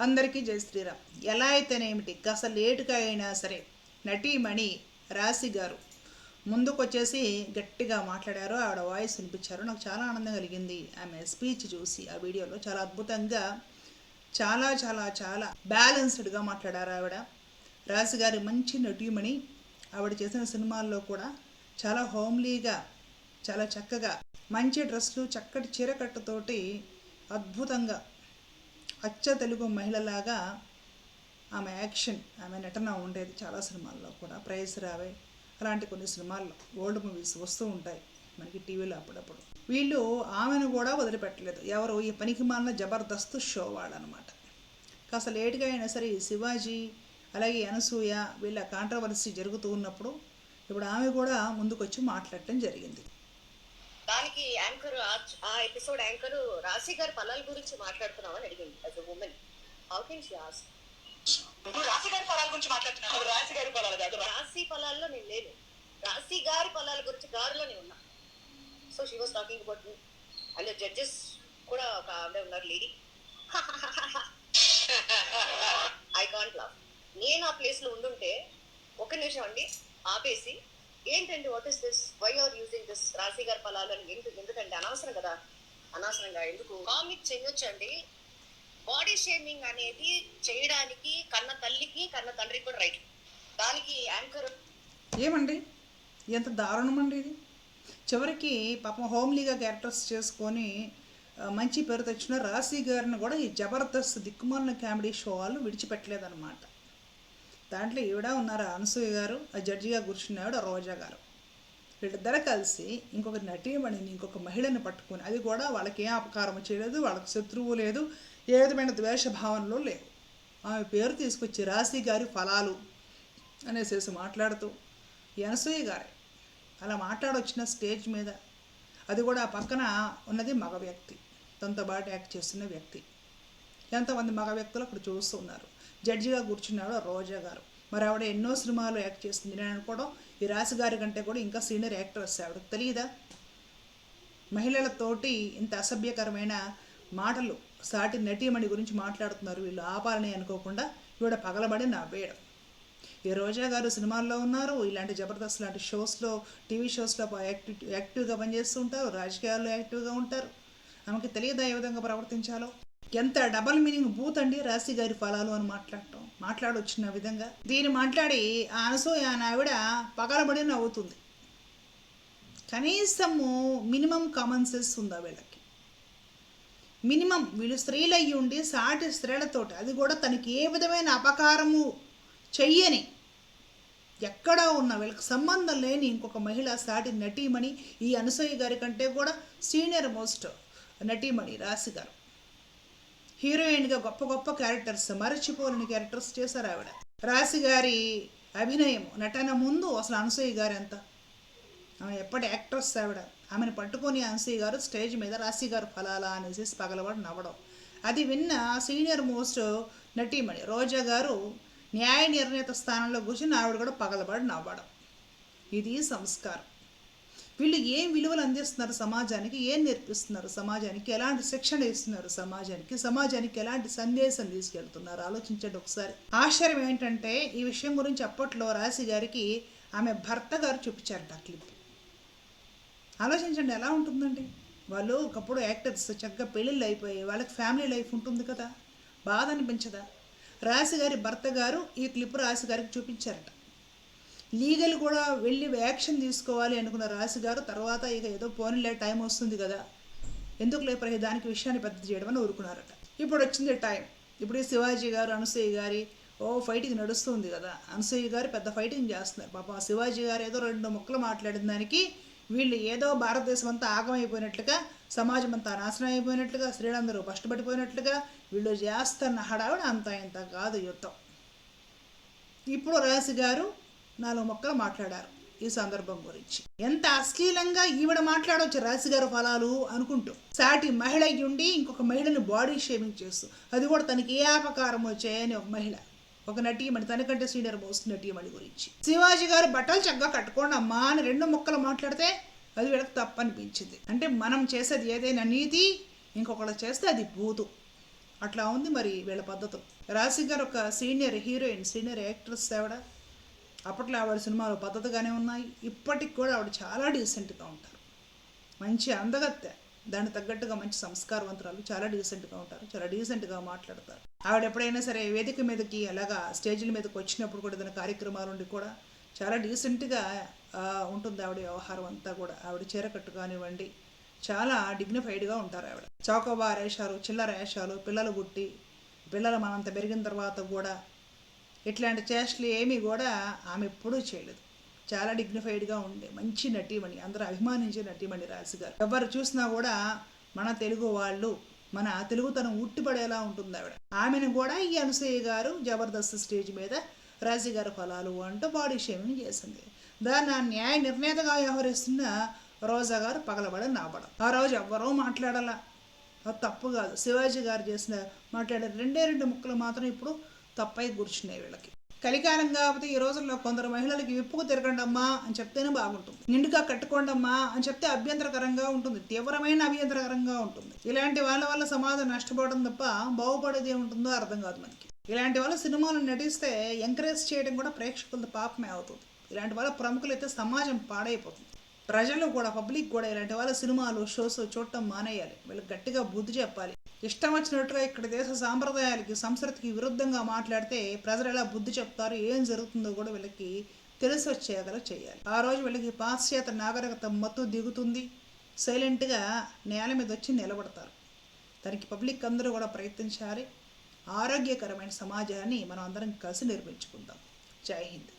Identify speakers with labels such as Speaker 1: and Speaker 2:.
Speaker 1: అందరికీ జై శ్రీరామ్. ఎలా అయితేనేమిటి? కాస్త లేటుగా అయినా సరే నటీమణి రాశి గారు ముందుకు వచ్చేసి గట్టిగా మాట్లాడారు. ఆవిడ వాయిస్ వినిపించారు. నాకు చాలా ఆనందం కలిగింది. ఆమె స్పీచ్ చూసి ఆ వీడియోలో చాలా అద్భుతంగా చాలా చాలా చాలా బ్యాలెన్స్డ్గా మాట్లాడారు ఆవిడ. రాశి గారి మంచి నటీమణి ఆవిడ చేసిన సినిమాల్లో కూడా చాలా హోమ్లీగా చాలా చక్కగా మంచి డ్రెస్లు చక్కటి చీరకట్టుతోటి అద్భుతంగా అచ్చ తెలుగు మహిళలాగా ఆమె యాక్షన్ ఆమె నటన ఉండేది చాలా సినిమాల్లో కూడా. ప్రైజ్ రావే అలాంటి కొన్ని సినిమాల్లో ఓల్డ్ మూవీస్ వస్తూ ఉంటాయి మనకి టీవీలో అప్పుడప్పుడు. వీళ్ళు ఆమెను కూడా వదిలిపెట్టలేదు. ఎవరు ఈ పనికి మాలిన జబర్దస్త్ షో వాళ్ళనమాట. కాస్త లేట్గా అయినా సరే ఈ శివాజీ అలాగే అనసూయ వీళ్ళ కాంట్రవర్సీ జరుగుతూ ఉన్నప్పుడు ఇప్పుడు ఆమె కూడా ముందుకొచ్చి మాట్లాడటం జరిగింది.
Speaker 2: దానికి యాంకర్ ఆ ఎపిసోడ్ యాంకర్ రాశి గారి పలాల గురించి మాట్లాడుతున్నామని అడిగింది as women how can she ask
Speaker 3: నువ్వు రాశి గారి పొలాల గురించి మాట్లాడుతున్నావు. రాశి గారి పొలాలు కాదు
Speaker 2: రాశి పొలాల్లో నేను లేను. రాశి గారి పొలాల గురించి గారులో నేను ఉన్నా so she was talking about me and judges కూడా ఒక ఆవిడ ఉన్నారు లేడీ ఐ కాంట్ లవ్ నేను ఆ ప్లేస్లో ఉండుంటే ఒక నిమిషం అండి ఆపేసి ఏంటండి what is this why are using this Rashi garu పొలాలు అని ఎందుకు ఎందుకంటే అనవసరం కదా? అనవసరంగా ఎందుకు? కామిక్ చేయొచ్చండి బాడీ షేమింగ్ అనేది చేయడానికి కన్న తల్లికి కన్న తండ్రికి కూడా రైట్ దానికి యాంకర్
Speaker 1: ఏమండి? ఎంత దారుణం అండి ఇది? చివరికి పాపం హోమ్లీగా క్యారెక్టర్స్ చేసుకొని మంచి పేరు తెచ్చిన రాశి గారిని కూడా ఈ జబర్దస్త్ దిక్కుమాలిన కామెడీ షో వాళ్ళు విడిచిపెట్టలేదన్నమాట. దాంట్లో ఈవిడ ఉన్నారు అనసూయ గారు ఆ జడ్జిగా కూర్చున్నాడు రోజా గారు. వీళ్ళిద్దరు కలిసి ఇంకొక నటీమణిని ఇంకొక మహిళని పట్టుకొని అది కూడా వాళ్ళకి ఏం అపకారం చేయలేదు వాళ్ళకి శత్రువు లేదు ఏ విధమైన ద్వేషభావనలు లేవు. ఆమె పేరు తీసుకొచ్చి రాశి గారి ఫలాలు అనేసేసి మాట్లాడుతూ ఈ అనసూయ గారే అలా మాట్లాడొచ్చిన స్టేజ్ మీద అది కూడా పక్కన ఉన్నది మగ వ్యక్తి తనతో పాటు యాక్ట్ చేస్తున్న వ్యక్తి. ఎంతమంది మగ వ్యక్తులు అక్కడ చూస్తున్నారు జడ్జిగా కూర్చున్నాడు రోజా గారు. మరి ఆవిడ ఎన్నో సినిమాలు యాక్ట్ చేసింది. నేను అనుకోవడం ఈ రాశి గారి కంటే కూడా ఇంకా సీనియర్ యాక్ట్రెస్ ఆవిడ. తెలియదా మహిళలతోటి ఇంత అసభ్యకరమైన మాటలు సాటి నటీమణి గురించి మాట్లాడుతున్నారు వీళ్ళు. ఆపాలని అనుకోకుండా ఈవిడ పగలబడి నవ్వేయడం. ఈ రోజా గారు సినిమాల్లో ఉన్నారు. ఇలాంటి జబర్దస్త్ లాంటి షోస్లో టీవీ షోస్లో యాక్టివ్ యాక్టివ్గా పనిచేస్తూ ఉంటారు. రాజకీయాల్లో యాక్టివ్గా ఉంటారు. ఆమెకి తెలియదా ఏ విధంగా ప్రవర్తించాలో? ఎంత డబల్ మీనింగ్ బూత్ అండి రాశి గారి ఫలాలు అని మాట్లాడటం మాట్లాడొచ్చిన విధంగా. దీన్ని మాట్లాడి ఆ అనసూయ ఆవిడ పగలబడి నవ్వుతుంది. కనీసము మినిమం కామన్ సెన్స్ ఉందా వీళ్ళకి మినిమం వీళ్ళు స్త్రీలు అయ్యి ఉండి సాటి స్త్రీలతోటి అది కూడా తనకి ఏ విధమైన అపకారము చెయ్యని ఎక్కడా ఉన్న వీళ్ళకి సంబంధం లేని ఇంకొక మహిళ సాటి నటీమణి ఈ అనసూయ గారి కంటే కూడా సీనియర్ మోస్ట్ నటీమణి రాశి గారు. హీరోయిన్గా గొప్ప గొప్ప క్యారెక్టర్స్ మరచిపోలేని క్యారెక్టర్స్ చేశారు ఆవిడ. రాశి గారి అభినయం నటన ముందు అసలు అనసూయ గారు ఎంత? ఆమె ఎప్పటి యాక్ట్రెస్ ఆవిడ? ఆమెను పట్టుకొని అనసూయ గారు స్టేజ్ మీద రాశి గారు ఫలాలా అనేసి పగలబడి నవ్వడం. అది విన్న సీనియర్ మోస్ట్ నటీమణి రోజా గారు న్యాయ నిర్ణేత స్థానంలో కూర్చుని ఆవిడ కూడా పగలబడి నవ్వడం. ఇది సంస్కారం. వీళ్ళు ఏం విలువలు అందిస్తున్నారు సమాజానికి ఏం నేర్పిస్తున్నారు సమాజానికి ఎలాంటి శిక్షణ ఇస్తున్నారు సమాజానికి సమాజానికి ఎలాంటి సందేశం తీసుకెళ్తున్నారు? ఆలోచించండి ఒకసారి. ఆశ్చర్యం ఏంటంటే ఈ విషయం గురించి అప్పట్లో రాశి గారికి ఆమె భర్త గారు చూపించారట ఆ క్లిప్. ఆలోచించండి ఎలా ఉంటుందండి? వాళ్ళు ఒకప్పుడు యాక్టర్స్ చక్కగా పెళ్ళిళ్ళు అయిపోయి వాళ్ళకి ఫ్యామిలీ లైఫ్ ఉంటుంది కదా. బాధ అనిపించదా? రాశి గారి భర్త గారు ఈ క్లిప్ రాశి గారికి చూపించారట. లీగల్ కూడా వెళ్ళి యాక్షన్ తీసుకోవాలి అనుకున్న రాశి గారు తర్వాత ఇక ఏదో పోనీలే టైం వస్తుంది కదా. ఎందుకు లేపరే? దానికి విషయాన్ని పెద్ద చేయడం అని ఊరుకున్నారట. ఇప్పుడు వచ్చింది టైం. ఇప్పుడు శివాజీ గారు అనసూయ గారి ఓ ఫైటింగ్ నడుస్తుంది కదా. అనసూయ గారు పెద్ద ఫైటింగ్ చేస్తున్నారు. పాప శివాజీ గారు ఏదో రెండు మొక్కలు మాట్లాడిన దానికి వీళ్ళు ఏదో భారతదేశం అంతా ఆగమైపోయినట్లుగా సమాజం అంతా నాశనం అయిపోయినట్లుగా స్త్రీలందరూ కష్టపడిపోయినట్లుగా వీళ్ళు చేస్తున్న హడావిడ అంత ఇంత కాదు యుద్ధం. ఇప్పుడు రాశి గారు నాలుగు మొక్కలు మాట్లాడారు ఈ సందర్భం గురించి. ఎంత అశ్లీలంగా ఈవిడ మాట్లాడవచ్చు రాశి గారు ఫలాలు అనుకుంటూ. సాటి మహిళ ఉండి ఇంకొక మహిళని బాడీ షేమింగ్ చేస్తూ. అది కూడా తనకి ఏ అపకారం వచ్చాయని ఒక మహిళ. ఒక నటీమణి తనకంటే సీనియర్ మోస్ట్ నటీమణి గురించి. శివాజీ గారు బట్టలు చక్కగా కట్టుకోండి అమ్మా అని రెండు మొక్కలు మాట్లాడితే అది వీళ్ళకి తప్పు అనిపించింది అంటే మనం చేసేది ఏదైనా నీతి ఇంకొకళ్ళు చేస్తే అది బూతు. అట్లా ఉంది మరి వీళ్ళ పద్ధతులు. రాశి గారు ఒక సీనియర్ హీరోయిన్ సీనియర్ యాక్ట్రెస్ ఆవిడ అప్పట్లో ఆవిడ సినిమాలు పద్ధతిగానే ఉన్నాయి. ఇప్పటికి కూడా ఆవిడ చాలా డీసెంట్గా ఉంటారు. మంచి అందగత్తె. దానికి తగ్గట్టుగా మంచి సంస్కారవంతురాలు చాలా డీసెంట్గా ఉంటారు. చాలా డీసెంట్గా మాట్లాడతారు. ఆవిడ ఎప్పుడైనా సరే వేదిక మీదకి అలాగా స్టేజ్ల మీదకి వచ్చినప్పుడు కూడా ఏదైనా కార్యక్రమాలు ఉండి కూడా చాలా డీసెంట్గా ఉంటుంది ఆవిడ వ్యవహారం అంతా కూడా. ఆవిడ చీరకట్టు కానివ్వండి చాలా డిగ్నిఫైడ్గా ఉంటారు ఆవిడ. చౌకబా రేషాలు చిల్లర వేషాలు పిల్లలు గుట్టి పిల్లలు మనంత పెరిగిన తర్వాత కూడా ఇట్లాంటి చేష్టలు ఏమీ కూడా ఆమె ఎప్పుడూ చేయలేదు. చాలా డిగ్నిఫైడ్గా ఉండే మంచి నటీమణి అందరూ అభిమానించే నటీమణి రాశి గారు ఎవరు చూసినా కూడా మన తెలుగు వాళ్ళు మన తెలుగుతనం ఉట్టిపడేలా ఉంటుంది ఆవిడ. ఆమెను కూడా ఈ అనసూయ గారు జబర్దస్త్ స్టేజ్ మీద రాశి గారి ఫలాలు అంటూ బాడీ షేమింగ్ చేసింది. దాన్ని ఆ న్యాయ నిర్ణేతగా వ్యవహరిస్తున్న రోజా గారు పగలబడ నాపడం. ఆ రోజు ఎవ్వరూ మాట్లాడాల. తప్పు కాదు. శివాజీ గారు చేసిన మాట్లాడే రెండే రెండు ముక్కలు మాత్రం ఇప్పుడు తప్పై కూర్చున్నాయి వీళ్ళకి. కలికాలం కాకపోతే ఈ రోజుల్లో కొందరు మహిళలకి విప్పుకు తిరగండి అమ్మా అని చెప్తేనే బాగుంటుంది. నిండుగా కట్టుకోండి అమ్మా అని చెప్తే అభ్యంతరకరంగా ఉంటుంది. తీవ్రమైన అభ్యంతరకరంగా ఉంటుంది. ఇలాంటి వాళ్ళ వల్ల సమాజం నష్టపోవడం తప్ప బాగుపడేది ఏముంటుందో అర్థం కాదు మనకి. ఇలాంటి వాళ్ళ సినిమాలు నటిస్తే ఎంకరేజ్ చేయడం కూడా ప్రేక్షకులతో పాపమే అవుతుంది. ఇలాంటి వాళ్ళ ప్రముఖులైతే సమాజం పాడైపోతుంది. ప్రజలు కూడా పబ్లిక్ కూడా ఇలాంటి వాళ్ళ సినిమాలు షోస్ చూడటం మానేయాలి. వీళ్ళకి గట్టిగా బుద్ధి చెప్పాలి. ఇష్టం వచ్చినట్టుగా ఇక్కడ దేశ సాంప్రదాయాలకి సంస్కృతికి విరుద్ధంగా మాట్లాడితే ప్రజలు ఎలా బుద్ధి చెప్తారు ఏం జరుగుతుందో కూడా వీళ్ళకి తెలిసి వచ్చేగల చేయాలి. ఆ రోజు వీళ్ళకి పాశ్చాత్య నాగరికత మత్తు దిగుతుంది. సైలెంట్గా నేల మీద వచ్చి నిలబడతారు. దానికి పబ్లిక్ అందరూ కూడా ప్రయత్నించాలి. ఆరోగ్యకరమైన సమాజాన్ని మనం అందరం కలిసి నిర్మించుకుందాం. జై హింద్.